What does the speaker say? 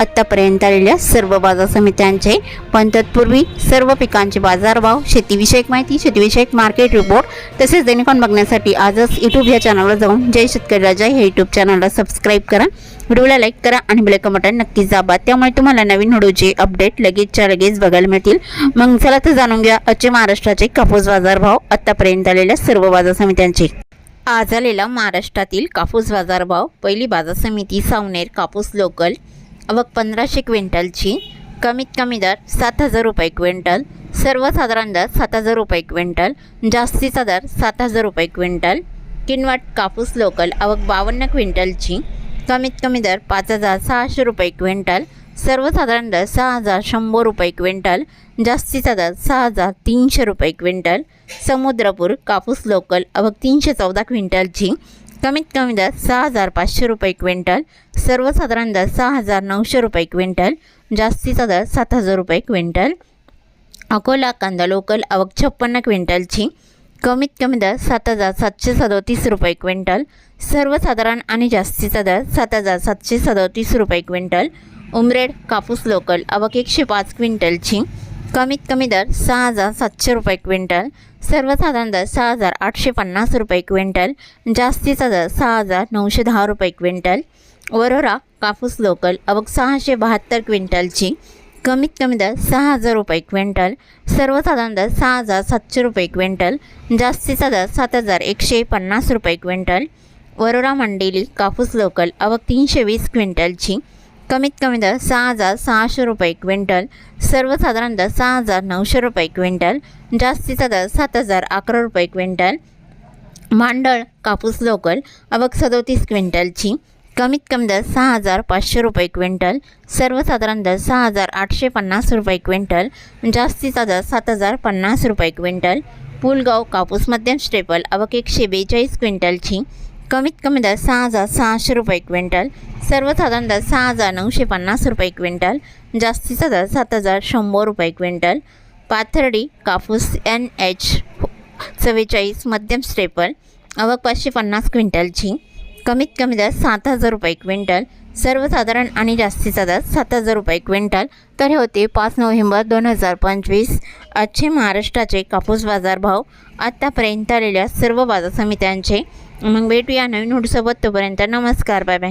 आत्तापर्यंत आलेल्या सर्व बाजार समित्यांचे पण तत्पूर्वी सर्व पिकांचे बाजारभाव शेतीविषयक माहिती शेतीविषयक मार्केट रिपोर्ट तसेच दैनिकॉन बघण्यासाठी आजच यूट्यूब या चॅनलवर जाऊन जय शेतकरी राजा हे यूट्यूब चॅनलला सबस्क्राईब करा. व्हिडिओला लाईक करा आणि बेल बटन नक्कीच दाबा. त्यामुळे तुम्हाला नवीन व्हिडिओचे अपडेट लगेचच्या लगेच बघायला मिळतील. मग चला तर जाणून घ्या आजचे महाराष्ट्राचे कापूस बाजारभाव आत्तापर्यंत आलेल्या सर्व बाजार समित्यांचे. आज आलेला महाराष्ट्रातील कापूस बाजारभाव पहिली बाजार समिती सावनेर कापूस लोकल अवक पंधराशे क्विंटलची कमीत कमी दर सात हजार रुपये क्विंटल सर्वसाधारण दर सात हजार रुपये क्विंटल जास्तीचा दर सात हजार रुपये क्विंटल. किनवट कापूस लोकल अवक बावन्न क्विंटलची कमीत कमी दर पाच हजार सहाशे रुपये क्विंटल सर्वसाधारण दर सहा हजार शंभर रुपये क्विंटल जास्तीचा दर सहा हजार तीनशे रुपये क्विंटल. समुद्रपूर कापूस लोकल अवघ तीनशे चौदा क्विंटलची कमीत कमी दर सहा हजार पाचशे रुपये क्विंटल सर्वसाधारण दर सहा हजार नऊशे रुपये क्विंटल जास्तीचा दर सात हजार रुपये क्विंटल. अकोला कांदा लोकल आवक छप्पन्न क्विंटलची कमीत कमी दर सात हजार सातशे सदोतीस रुपये क्विंटल. सर्वसाधारण आणि जास्तीचा दर सात हजार सातशे सदोतीस रुपये क्विंटल. उमरेड कापूस लोकल आवक एकशे पाच क्विंटलची कमीत कमी दर सहा हजार सातशे रुपये क्विंटल सर्वसाधारण दर सहा हजार आठशे पन्नास रुपये क्विंटल जास्तीचा दर सहा हजार नऊशे दहा रुपये क्विंटल. वरोरा कापूस लोकल अवक सहाशे बहात्तर क्विंटलची कमीत कमी दर सहा हजार रुपये क्विंटल सर्वसाधारण दर सहा हजार सातशे रुपये क्विंटल जास्तीचा दर सात हजार एकशे पन्नास रुपये क्विंटल. वरोरा मंडेली कापूस लोकल अवघ तीनशे वीस क्विंटलची कमीत कमी दर सहा हजार सहाशे रुपये क्विंटल सर्वसाधारण दर सहा हजार नऊशे रुपये क्विंटल जास्तीचा दर सात हजार अकरा रुपये क्विंटल. मांडळ कापूस लोकल अवक सदोतीस क्विंटलची. कमीत कमी दर सहा हजार पाचशे रुपये क्विंटल सर्वसाधारण दर सहा हजार आठशे पन्नास रुपये क्विंटल जास्तीचा दर सात हजार पन्नास रुपये क्विंटल. पुलगाव कापूस मध्यम स्टेपल अवक एकशे बेचाळीस क्विंटलची. कमीत कमी दर सहा हजार सहाशे रुपये क्विंटल सर्वसाधारण दर सहा हजार नऊशे पन्नास रुपये क्विंटल जास्तीचा दर सात हजार शंभर रुपये क्विंटल. पाथर्डी कापूस एन एच चव्वेचाळीस मध्यम स्टेपल अवक पाचशे पन्नास क्विंटलची. कमीत कमी दर सात हजार रुपये क्विंटल सर्वसाधारण आणि जास्तीचा दर सात हजार रुपये क्विंटल. तर हे होते पाच नोव्हेंबर दोन हजार पंचवीस. आजचे महाराष्ट्राचे कापूस बाजार भाव आत्तापर्यंत आलेल्या सर्व बाजार समित्यांचे. मग भेटूया नवीन हुडसोबत तोपर्यंत नमस्कार. Bye bye.